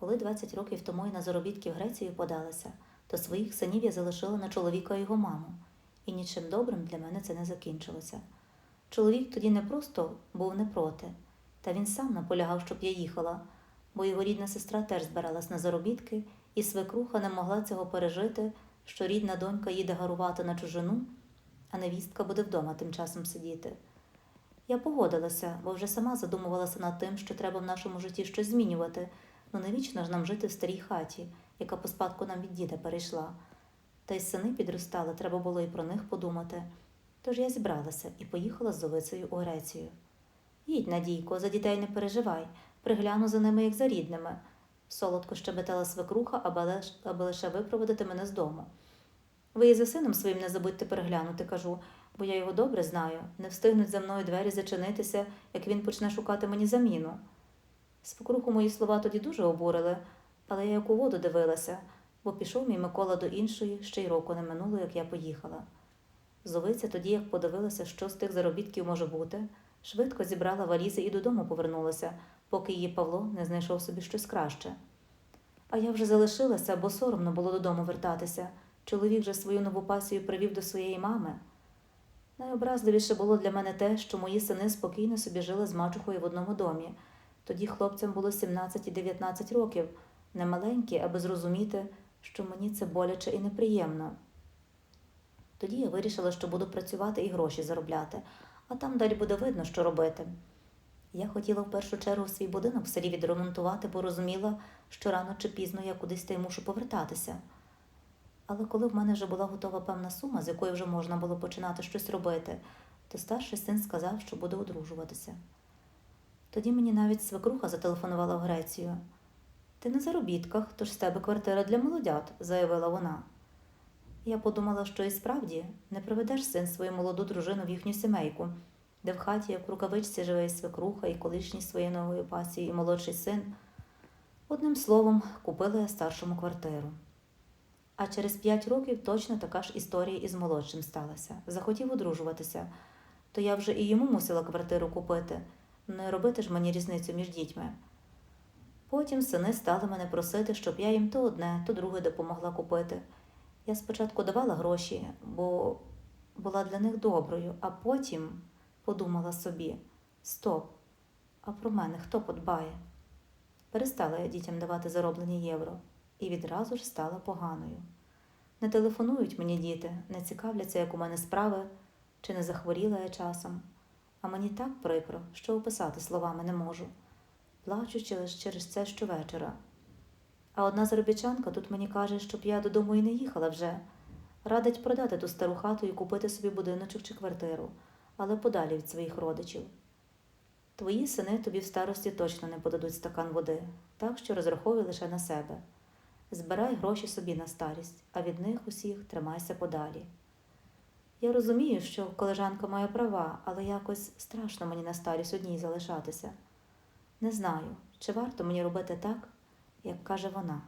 Коли 20 років тому я на заробітки в Грецію подалася, то своїх синів я залишила на чоловіка його маму, і нічим добрим для мене це не закінчилося. Чоловік тоді не просто був не проти, та він сам наполягав, щоб я їхала, бо його рідна сестра теж збиралась на заробітки, і свекруха не могла цього пережити, що рідна донька їде гарувати на чужину, а невістка буде вдома тим часом сидіти. Я погодилася, бо вже сама задумувалася над тим, що треба в нашому житті щось змінювати, ну не вічно ж нам жити в старій хаті, яка по спадку нам від діда перейшла. Та й сини підростали, треба було і про них подумати. Тож я зібралася і поїхала з Зовицею у Грецію. Їдь, Надійко, за дітей не переживай, пригляну за ними, як за рідними. Солодко щебетала свекруха, аби аби лише випроводити мене з дому. Ви і за сином своїм не забудьте переглянути, кажу, бо я його добре знаю. Не встигнуть за мною двері зачинитися, як він почне шукати мені заміну. Свекруху мої слова тоді дуже обурили, але я як у воду дивилася, бо пішов мій Микола до іншої, ще й року не минуло, як я поїхала. Зовиця тоді, як подивилася, що з тих заробітків може бути, швидко зібрала валізи і додому повернулася, поки її Павло не знайшов собі щось краще. А я вже залишилася, бо соромно було додому вертатися. Чоловік же свою нову пасію привів до своєї мами. Найобразливіше було для мене те, що мої сини спокійно собі жили з мачухою в одному домі. Тоді хлопцям було 17 і 19 років, немаленькі, аби зрозуміти, що мені це боляче і неприємно. Тоді я вирішила, що буду працювати і гроші заробляти, а там далі буде видно, що робити. Я хотіла в першу чергу свій будинок в селі відремонтувати, бо розуміла, що рано чи пізно я кудись та й мушу повертатися. Але коли в мене вже була готова певна сума, з якої вже можна було починати щось робити, то старший син сказав, що буде одружуватися. Тоді мені навіть свекруха зателефонувала в Грецію. Ти на заробітках, тож з тебе квартира для молодят, заявила вона. Я подумала, що і справді не приведеш син свою молоду дружину в їхню сімейку, де в хаті, як в рукавичці, живе і свекруха, і колишній своєї нової пасії, і молодший син. Одним словом, купила я старшому квартиру. А через п'ять років точно така ж історія із молодшим сталася. Захотів одружуватися, то я вже і йому мусила квартиру купити. Не робити ж мені різницю між дітьми. Потім сини стали мене просити, щоб я їм то одне, то друге допомогла купити. Я спочатку давала гроші, бо була для них доброю, а потім подумала собі: стоп, а про мене хто подбає? Перестала я дітям давати зароблені євро і відразу ж стала поганою. Не телефонують мені діти, не цікавляться, як у мене справи, чи не захворіла я часом. А мені так прикро, що описати словами не можу. Плачу через, через це щовечора. А одна заробітчанка тут мені каже, щоб я додому і не їхала вже. Радить продати ту стару хату і купити собі будиночок чи квартиру, але подалі від своїх родичів. Твої сини тобі в старості точно не подадуть стакан води, так що розраховуй лише на себе. Збирай гроші собі на старість, а від них усіх тримайся подалі. Я розумію, що колежанка має права, але якось страшно мені на старість одній залишатися. Не знаю, чи варто мені робити так, як каже вона.